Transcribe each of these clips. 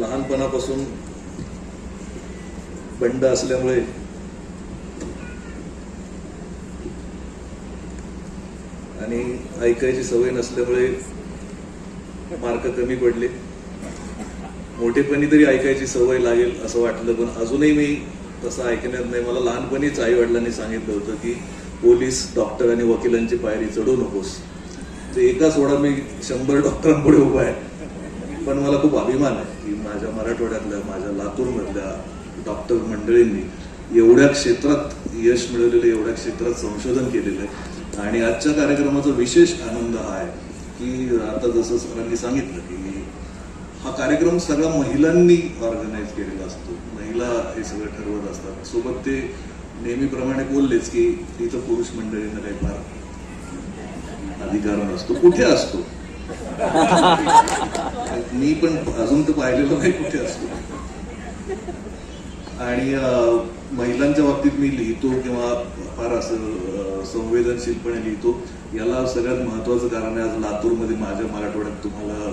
लहानपणापासून बंड असल्यामुळे आणि ऐकायची सवय नसल्यामुळे मार्क कमी पडले. मोठेपणी तरी ऐकायची सवय लागेल असं वाटलं पण अजूनही मी तसं ऐकण्यात नाही. मला लहानपणीच आई वडिलांनी सांगितलं होतं की पोलीस डॉक्टर आणि वकिलांची पायरी चढू नकोस. ते एका सोडा मी शंभर डॉक्टरांपुढे उभा आहे. पण मला खूप अभिमान आहे की माझ्या मराठवाड्यातल्या माझ्या लातूरमधल्या डॉक्टर मंडळींनी एवढ्या क्षेत्रात यश मिळवलेलं एवढ्या क्षेत्रात संशोधन केलेलं आहे. आणि आजच्या कार्यक्रमाचा विशेष आनंद हा आहे की आता जसं सरांनी सांगितलं की हा कार्यक्रम सगळा महिलांनी ऑर्गनाईज केलेला असतो. महिला हे सगळं ठरवत असतात. सोबत ते नेहमीप्रमाणे बोललेच की इथं पुरुष मंडळींना काही फार अधिकार नसतो. कुठे असतो? मी पण अजून तर पाहिलेलं नाही कुठे असतो. आणि महिलांच्या बाबतीत मी लिहितो किंवा फार असं संवेदनशीलपणे लिहितो. याला सगळ्यात महत्वाचं कारण आहे आज लातूरमध्ये माझ्या मराठवाड्यात तुम्हाला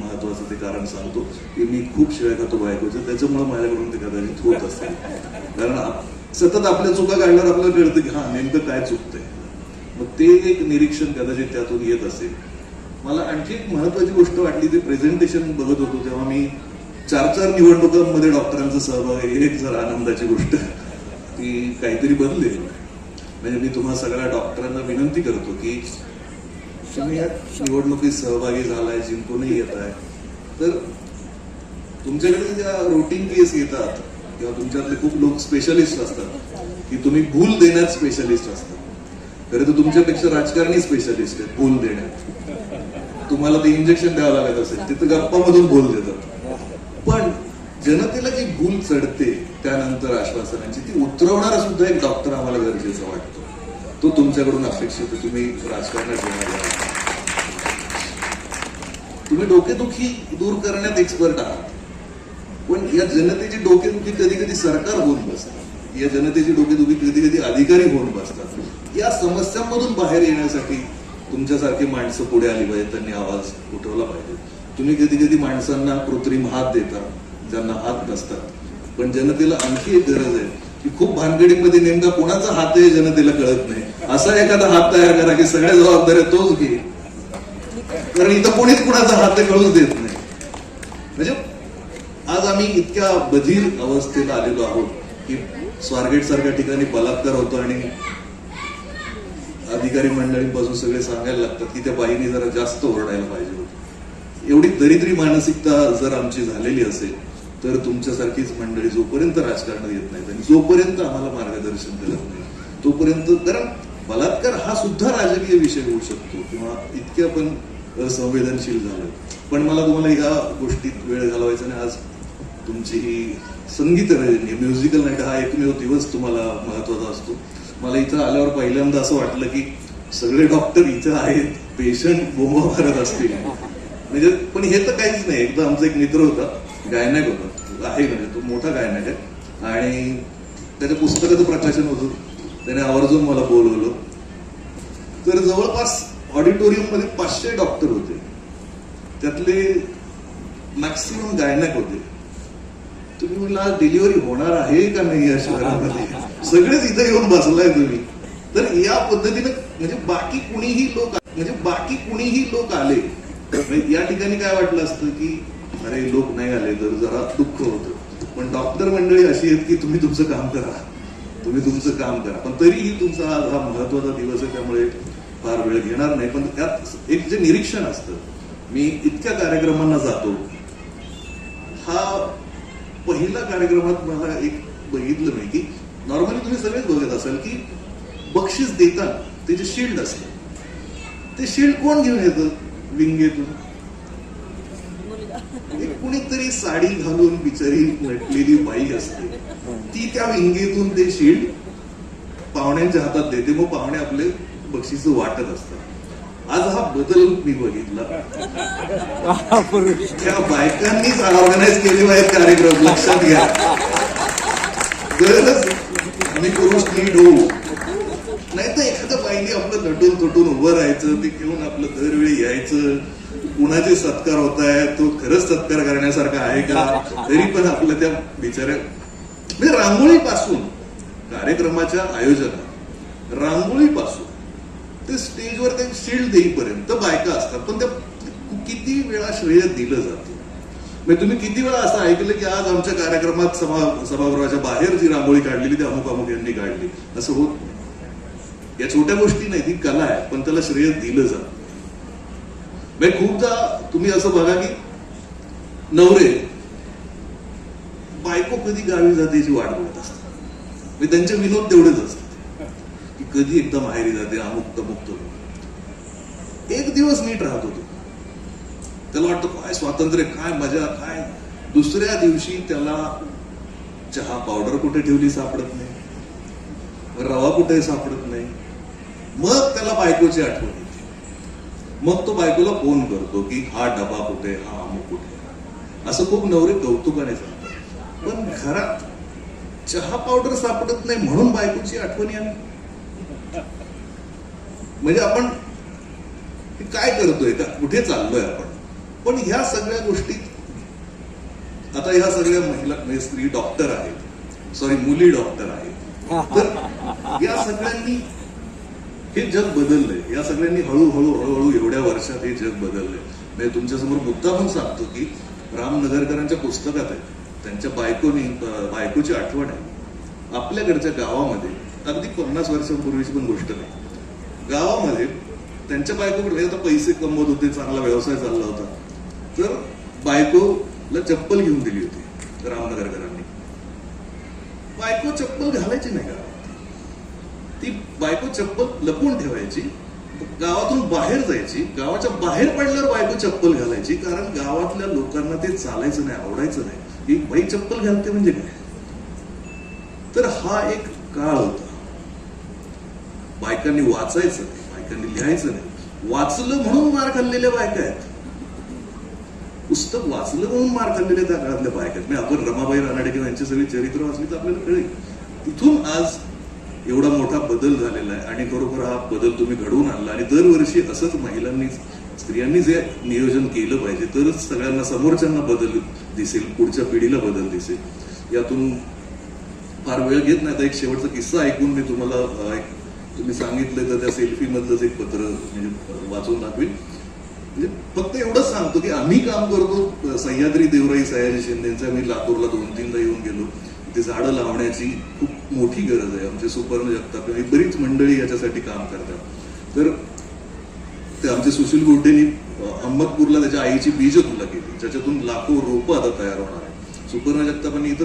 महत्वाचं ते कारण सांगतो की मी खूप शिवाय खातो बायकोचं. त्याच्यामुळे माझ्याकडून ते कदाचित होत असेल. कारण सतत आपल्या चुका काढल्यावर आपल्याला कळतं की हा नेमकं काय चुकतंय. मग ते एक निरीक्षण कदाचित त्यातून येत असेल. मला आणखी एक महत्वाची गोष्ट वाटली ते प्रेझेंटेशन बघत होतो तेव्हा मी चार चार निवडणुकांमध्ये डॉक्टरांचा सहभाग आहे एक जरा आनंदाची गोष्ट ती काहीतरी बदलेल म्हणजे मी तुम्हा सगळ्या डॉक्टरांना विनंती करतो की तुम्ही या निवडणुकीत सहभागी झालाय जिंकूनही येत आहे तर तुमच्याकडे ज्या रुटीन केस येतात किंवा तुमच्यातले खूप लोक स्पेशलिस्ट असतात की तुम्ही भूल देण्यात स्पेशलिस्ट असतात. खरं तर तुमच्यापेक्षा राजकारणी स्पेशलिस्ट आहेत भूल देण्यात. तुम्हाला ते इंजेक्शन द्यावं लागत असेल तिथं गप्पामधून भूल देतात. पण जनतेला जी भूल चढते त्यानंतर आश्वासनांची ती उतरवणारा सुद्धा एक डॉक्टर आम्हाला गरजेचा वाटतो. तो तुमच्याकडून अपेक्षित. तुम्ही राजकारणात येणार. तुम्ही डोकेदुखी दूर करण्यात एक्सपर्ट आहात. पण या जनतेची डोकेदुखी कधी कधी सरकार होऊन बसतात. या जनतेची डोकेदुखी कधी कधी अधिकारी होऊन बसतात. या समस्यांमधून बाहेर येण्यासाठी तुमच्यासारखी माणसं पुढे आली पाहिजे त्यांनी आवाज उठवला पाहिजे. तुम्ही कधी कधी माणसांना कृत्रिम हात देता ज्यांना हात नसतात. पण जनतेला आणखी एक गरज आहे की खूप भानगडीमध्ये नेमका कोणाचा हात आहे जनतेला कळत नाही. असा एखादा हात तयार करा की सगळ्या जबाबदाऱ्या तोच घे. कारण इथं कोणीच कुणाचा हात कळूच देत नाही. म्हणजे आज आम्ही इतक्या बधीर अवस्थेला आलेलो आहोत की स्वारगेट सारख्या ठिकाणी बलात्कार होतो आणि अधिकारी मंडळी बसून सगळे सांगायला लागतात की त्या बाईने जरा जास्त ओरडायला पाहिजे होती. एवढी दरिद्री मानसिकता जर आमची झालेली असेल तर तुमच्यासारखीच मंडळी जोपर्यंत राजकारणात येत नाहीत आणि जोपर्यंत आम्हाला मार्गदर्शन करत नाही तोपर्यंत कारण बलात्कार हा सुद्धा राजकीय विषय होऊ शकतो किंवा इतके आपण संवेदनशील झालो पण मला तुम्हाला ह्या गोष्टीत वेळ घालवायचा आणि आज तुमची ही संगीत म्युझिकल नाईट हा एकमेव दिवस तुम्हाला महत्त्वाचा असतो. मला इथं आल्यावर पहिल्यांदा असं वाटलं की सगळे डॉक्टर इथं आहेत पेशंट बोंबा मारत असतील. म्हणजे पण हे तर काहीच नाही. एकदा आमचा एक मित्र होता गायनायक होता. आहे म्हणजे तो मोठा गायनायक आहे. आणि त्याच्या पुस्तकाचं प्रकाशन होतं. त्याने आवर्जून मला बोलवलं. तर जवळपास ऑडिटोरियममध्ये पाचशे डॉक्टर होते. त्यातले मॅक्सिमम गायनायक होते. तुम्ही मला आज डिलिव्हरी होणार आहे का नाही या शहरामध्ये? सगळेच इथे येऊन बसलाय तुम्ही. तर या पद्धतीनं म्हणजे बाकी कुणीही लोक म्हणजे बाकी कुणीही लोक आले या ठिकाणी काय वाटलं असतं की अरे लोक नाही आले तर जरा दुःख होतं. पण डॉक्टर मंडळी अशी आहेत की तुम्ही तुमचं काम करा. तुम्ही तुमचं काम करा. पण तरीही तुमचा आज हा महत्त्वाचा दिवस आहे त्यामुळे फार वेळ घेणार नाही. पण त्यात एक जे निरीक्षण असतं मी इतक्या कार्यक्रमांना जातो. हा पहिला कार्यक्रमात मला एक बघितलं नाही की नॉर्मली तुम्ही सगळेच बघत असाल की बक्षीस देतात ते जे शिल्ड असतं ते शिल्ड कोण घेऊन येतं? विंगेतून. एक कुणीतरी साडी घालून बिचारी नटलेली बाई असते. ती त्या विंगेतून ते शिल्ड पाहुण्यांच्या हातात देते. मग पाहुणे आपले बक्षीस वाटत असतात. आज हा बदल मी बघितला. त्या बायकांनीच ऑर्गनाईज केले पाहिजेत कार्यक्रम. लक्षात घ्या. गरज मी करू नीट नाही तर एखाद्या बाईने आपलं नटून तुटून उभं राहायचं ते घेऊन आपलं दरवेळी यायचं. कुणाचे सत्कार होत आहे तो खरंच सत्कार करण्यासारखा आहे का? तरी पण आपलं त्या बिचाऱ्या म्हणजे रांगोळीपासून कार्यक्रमाच्या आयोजनात रांगोळीपासून ते स्टेजवर ते शिल्ड देईपर्यंत बायका असतात. पण त्या किती वेळा श्रेय दिलं जातं? म्हणजे तुम्ही किती वेळा असं ऐकलं की आज आमच्या कार्यक्रमात सभा सभागृहाच्या बाहेर जी रांगोळी काढलेली ती अमुक अमुक यांनी काढली. असं होत या छोट्या गोष्टी नाही ती कला आहे पण त्याला श्रेय दिलं जात. म्हणजे खूपदा तुम्ही असं बघा की नवरे बायको कधी गावी जाते याची वाट बघत असतात. म्हणजे त्यांचे विनोद तेवढेच असतात. की कधी एकदा माहेरी जाते अमुक तमुक एक दिवस नीट राहत होतो. त्याला वाटतं काय स्वातंत्र्य काय मजा काय? दुसऱ्या दिवशी त्याला चहा पावडर कुठे ठेवली सापडत नाही. रवा कुठे सापडत नाही. मग त्याला बायकोची आठवण येते. मग तो बायकोला फोन करतो की हा डबा कुठे हा अमुक कुठे. असं खूप नवरे कौतुकाने सांगतात. पण घरात चहा पावडर सापडत नाही म्हणून बायकोची आठवण आली म्हणजे आपण काय करतोय? का कुठे चाललोय आपण? पण ह्या सगळ्या गोष्टीत आता ह्या सगळ्या महिला म्हणजे स्त्री डॉक्टर आहेत. सॉरी मुली डॉक्टर आहेत. तर या सगळ्यांनी हे जग बदललंय. या सगळ्यांनी हळूहळू हळूहळू एवढ्या वर्षात हे जग बदललंय. म्हणजे तुमच्यासमोर मुद्दा पण सांगतो की राम नगरकरांच्या पुस्तकात आहे त्यांच्या बायकोनी बायकोची आठवण आहे. आपल्याकडच्या गावामध्ये अगदी पन्नास वर्षांपूर्वीची पण गोष्ट नाही. गावामध्ये त्यांच्या बायकोकडे आता पैसे कमवत होते चांगला व्यवसाय चालला होता. तर बायकोला चप्पल घेऊन दिली होती रामनगरकरांनी. बायको चप्पल घालायची नाही गावात ती बायको चप्पल लपवून ठेवायची गावातून बाहेर जायची गावाच्या बाहेर पडल्यावर बायको चप्पल घालायची कारण गावातल्या लोकांना ते चालायचं नाही आवडायचं नाही. ही बाई चप्पल घालते म्हणजे काय? तर हा एक काळ होता. बायकांनी वाचायचं नाही बायकांनी लिहायचं नाही. वाचलं म्हणून मार खाल्लेल्या बायका आहेत. पुस्तक वाचलं म्हणून मार खाल्लेल्या त्या काळातल्या बायका म्हणजे आपण रमाबाई रानडे किंवा यांची सगळी चरित्र वाचली तर आपल्याला कळेल. तिथून आज एवढा मोठा बदल झालेला आहे आणि खरोखर हा बदल तुम्ही घडवून आणला आणि दरवर्षी असंच महिलांनी स्त्रियांनी जे नियोजन केलं पाहिजे तरच सगळ्यांना समोरच्यांना बदल दिसेल पुढच्या पिढीला बदल दिसेल. यातून फार वेळ घेत नाही. आता एक शेवटचा किस्सा ऐकून मी तुम्हाला एक तुम्ही सांगितलं तर त्या सेल्फीमधलंच एक पत्र म्हणजे वाचून दाखवेल म्हणजे फक्त एवढंच सांगतो की आम्ही काम करतो. सह्याद्री देवराई सयाजी शिंदेचा मी लातूरला दोन तीनदा येऊन गेलो. ते झाडं लावण्याची खूप मोठी गरज आहे. आमचे सुपर्ण जगताप ही बरीच मंडळी याच्यासाठी काम करतात. तर ते आमचे सुशील गोटेनी अहमदपूरला त्याच्या आईची बीज तुला केली. ज्याच्यातून लाखो रोपं आता तयार होणार आहे सुपर्ण जगतापांनी इथं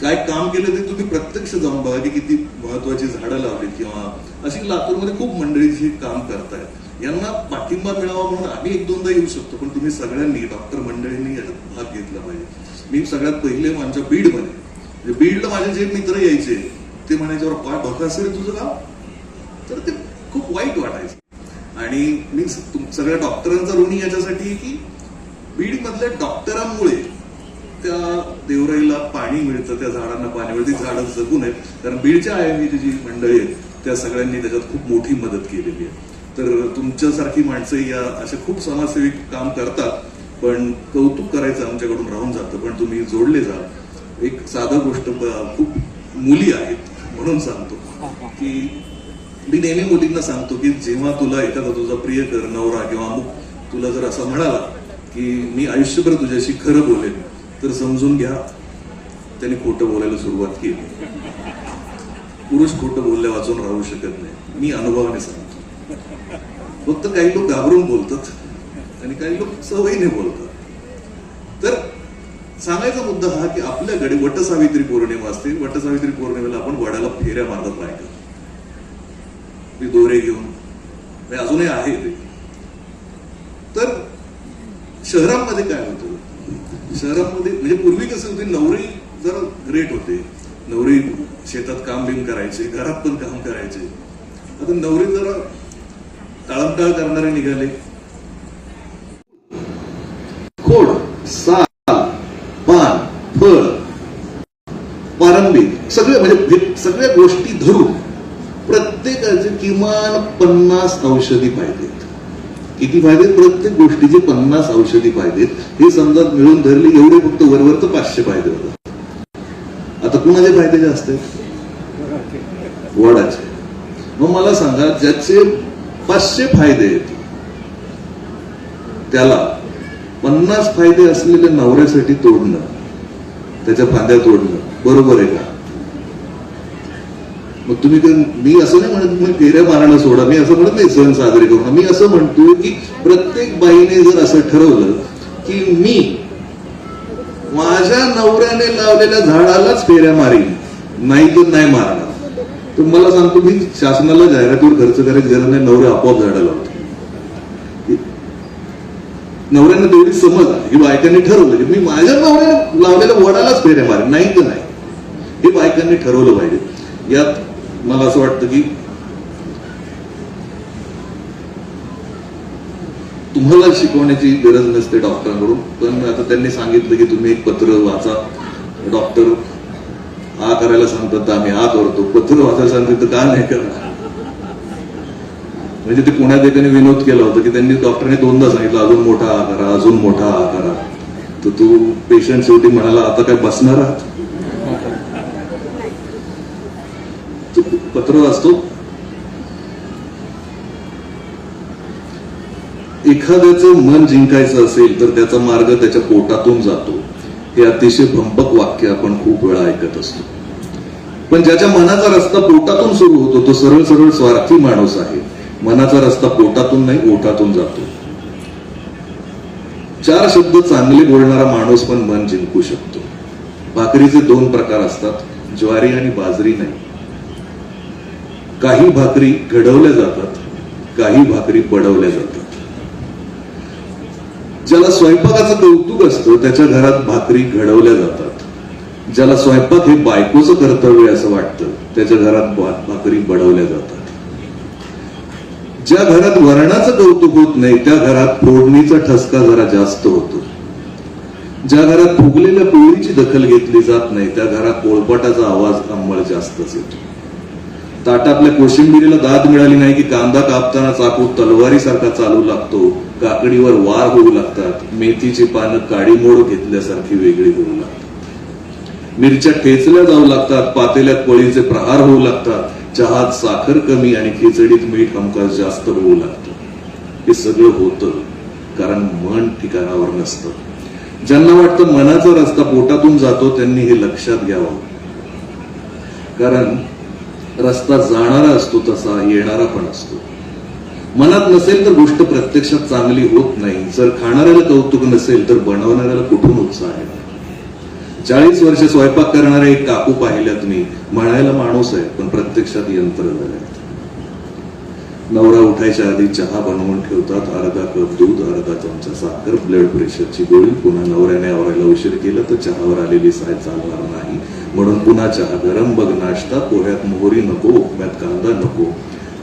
काय काम केलं ते तुम्ही प्रत्यक्ष जाऊन बघा की किती महत्वाची झाडं लावलीत किंवा अशी लातूरमध्ये खूप मंडळीची काम करतायत. यांना पाठिंबा मिळावा म्हणून आम्ही एक दोनदा येऊ शकतो पण तुम्ही सगळ्यांनी डॉक्टर मंडळींनी याच्यात भाग घेतला पाहिजे. मी सगळ्यात पहिले आमच्या बीडमध्ये म्हणजे बीडला माझे जे मित्र यायचे ते म्हणायचे "अरे काय असेल आहे तुझं गाव. तर ते खूप वाईट वाटायचं. आणि मी सगळ्या डॉक्टरांचा ऋणी याच्यासाठी आहे की बीड मधल्या डॉक्टरांमुळे त्या देवराईला पाणी मिळतं त्या झाडांना पाणी मिळतं ती झाडं जगू नयेत कारण बीडच्या आयएमईची जी मंडळी आहेत त्या सगळ्यांनी त्याच्यात खूप मोठी मदत केलेली आहे. तर तुमच्यासारखी माणसं या अशा खूप समाजसेवी काम करतात पण कौतुक करायचं आमच्याकडून राहून जातं पण तुम्ही जोडले जा. एक साधा गोष्ट खूप मुली आहेत म्हणून सांगतो. की मी नेहमी मुलींना सांगतो की जेव्हा तुला एखादा तुझा प्रिय कर नवरा किंवा अमुक तुला जर असं म्हणाला की मी आयुष्यभर तुझ्याशी खरं बोलेन तर समजून घ्या त्याने खोटं बोलायला सुरुवात केली. पुरुष खोटं बोलल्या वाचून राहू शकत नाही. मी अनुभवाने सांगतो. फक्त काही लोक घाबरून बोलतात आणि काही लोक सवयीने बोलतात. तर सांगायचा मुद्दा हा की आपल्याकडे वटसावित्री पौर्णिमा असते. वटसावित्री पौर्णिमेला आपण वडाला फेऱ्या मारतात बायका. मी दोरे घेऊन. अजूनही आहे ते तर शहरांमध्ये काय होतं? शहरांमध्ये म्हणजे पूर्वी कसं होते नवरी जरा ग्रेट होते. नवरी शेतात काम बिम करायचे घरात पण काम करायचे. आता नवरी जरा तळमतळ करणारे निघाले. खोड साल पान फळ पारंबिक सगळे म्हणजे सगळ्या गोष्टी धरून प्रत्येकाचे किमान पन्नास औषधी पाहिजेत. किती फायदे आहेत? प्रत्येक गोष्टीचे पन्नास औषधी पाहिजेत. हे समजा मिळून धरले एवढे फक्त वरवर तर पाचशे फायदे होतात आता कुणाचे फायदे जास्त आहेत? वडाचे. मग मला सांगा ज्याचे पाचशे फायदे आहेत. त्याला पन्नास फायदे असलेल्या नवऱ्यासाठी तोडणं त्याच्या फांद्या तोडणं बरोबर आहे का? मग तुम्ही मी असं नाही म्हणत मग फेऱ्या मारायला सोडा. मी असं म्हणत नाही सण साजरे करून मी असं म्हणतो की प्रत्येक बाईने जर असं ठरवलं की मी माझ्या नवऱ्याने लावलेल्या झाडालाच फेऱ्या मारीन नाही तर नाही मारणार. तर मला सांगतो मी शासनाला जाहिरातीवर खर्च करायची गरज नाही नवरे आपोआप झाडं लावतो नवऱ्यांना तेवढी समज आहे. की बायकांनी ठरवलं. की मी माझ्या नवऱ्याने लावलेल्या वडालाच फेऱ्या मारे नाही तर नाही. हे बायकांनी ठरवलं पाहिजे. यात मला असं वाटतं की तुम्हाला शिकवण्याची गरज नसते डॉक्टरांकडून. पण आता त्यांनी सांगितलं की तुम्ही एक पत्र वाचा. डॉक्टर आ करायला सांगतात तर आम्ही आ करतो पत्र वाचायला सांगतात तर का नाही करणार? म्हणजे ते पुण्यात एकाने विनोद केला होता की त्यांनी डॉक्टरने दोनदा सांगितलं अजून मोठा आ करा अजून मोठा आ करा तर तू पेशंट शेवटी म्हणाला आता काय बसणार आहात? पत्र वाचतो. एखाद्याचं मन जिंकायचं असेल तर त्याचा मार्ग त्याच्या पोटातून जातो. हे अतिशय भंपक वाक्य आपण खूप वेळा ऐकत असतो. पण ज्याच्या मनाचा रस्ता पोटातून सुरू होतो तो सरळ सरळ स्वार्थी माणूस आहे. मनाचा रस्ता पोटातून नाही ओठातून जातो. चार शब्द चांगले बोलणारा माणूस पण मन जिंकू शकतो. भाकरीचे दोन प्रकार असतात ज्वारी आणि बाजरी नाही. काही भाकरी घडवल्या जातात काही भाकरी पडवल्या जातात. ज्याला स्वयंपाकाचं कौतुक असतं त्याच्या घरात भाकरी घडवल्या जातात. ज्याला स्वयंपाक हे बायकोचं कर्तव्य असं वाटतं त्याच्या घरात भाकरी बडवल्या जातात. ज्या घरात वर्णाचं कौतुक होत नाही त्या घरात फोडणीचा ठसका जरा जास्त होतो. ज्या घरात फुगलेल्या पोळीची दखल घेतली जात नाही त्या घरात पोळपाटाचा आवाज अंमळ जास्तच येतो. ताटातल्या कोशिंबिरीला दाद मिळाली नाही की कांदा कापताना चाकू तलवारीसारखा चालू लागतो. काकडीवर वार होऊ लागतात. मेथीची पानं काडीमोड घेतल्यासारखी वेगळी होऊ लागतात. मिरच्या ठेचल्या जाऊ लागतात. पातेल्यात पळीचे प्रहार होऊ लागतात. चहात साखर कमी आणि खिचडीत मीठ हमखास जास्त होऊ लागतं. हे सगळं होतं कारण मन ठिकाणावर नसतं. ज्यांना वाटतं मनाचा रस्ता पोटातून जातो त्यांनी हे लक्षात घ्यावं. कारण रस्ता जाणारा असतो तसा येणारा पण असतो. मनात नसेल तर गोष्ट प्रत्यक्षात चांगली होत नाही. जर खाणाऱ्याला कौतुक नसेल तर बनवणाऱ्याला कुठून उत्साह आहे चाळीस वर्ष स्वयंपाक करणारे एक काकू पाहिल्यात मी. म्हणायला माणूस आहे पण प्रत्यक्षात यंत्र झाले नवरा उठायच्या आधी चहा बनवून ठेवतात. अर्धा कप दूध अर्धा चमचा साखर. ब्लड प्रेशरची गोळी. पुन्हा नवऱ्याने आवरायला उशीर केला तर चहावर आलेली साय चालणार नाही. म्हणून पुन्हा चहा गरम बघ नाश्ता. पोह्यात मोहरी नको उपम्यात कांदा नको.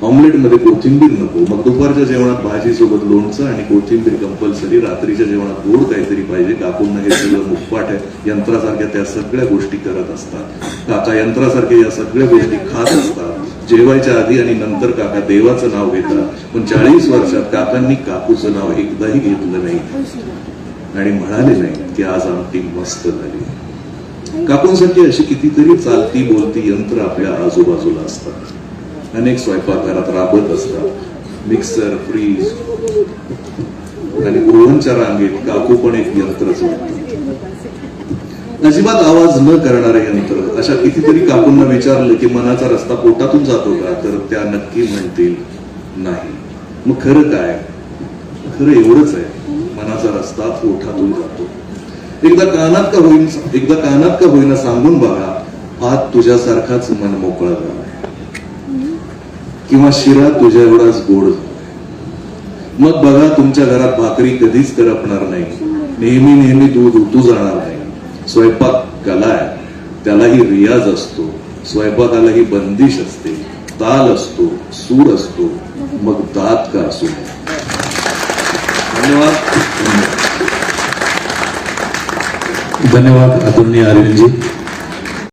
ऑमलेटमध्ये कोथिंबीर नको. मग दुपारच्या जेवणात भाजी सोबत लोणचं आणि कोथिंबीर कंपल्सरी रात्रीच्या जेवणात गोड काहीतरी पाहिजे. काकून हे सगळं मुखपाठ आहे. यंत्रासारख्या त्या सगळ्या गोष्टी करत असतात. काका यंत्रासारख्या या सगळ्या गोष्टी खात असतात. जेवायच्या आधी आणि नंतर काका देवाचं नाव घेतात पण चाळीस वर्षात काकांनी काकूचं नाव एकदाही घेतलं नाही. आणि म्हणाले नाही की आज आमटी मस्त झाली. काकूंसाठी अशी कितीतरी चालती बोलती यंत्र आपल्या आजूबाजूला असतात. अनेक स्वयंपाकघरात राबत असतात. मिक्सर फ्रीज आणि ओव्हनच्या रांगेत काकू पण एक यंत्र जोडतात. अजिबात आवाज न करणारे यंत्र अशा कितीतरी काकूंना विचारलं की मनाचा रस्ता पोटातून जातो का? तर त्या नक्की म्हणतील नाही. मग खरं काय? खरं एवढंच आहे. मनाचा रस्ता पोटातून जातो. एकदा कानात का होईन एकदा कानात का होईना सांगून बघा हात तुझ्यासारखाच मन मोकळा झाला किंवा शिरा तुझ्या एवढाच गोड मग बघा तुमच्या घरात भाकरी कधीच करपणार नाही. नेहमी नेहमी दूध उतू जाणार नाही स्वयंपाक कला आहे. त्यालाही रियाज असतो. स्वयंपाकालाही बंदिश असते. ताल असतो सूर असतो. मग दात का असू? नये धन्यवाद. धन्यवाद आदरणीय अरविंदजी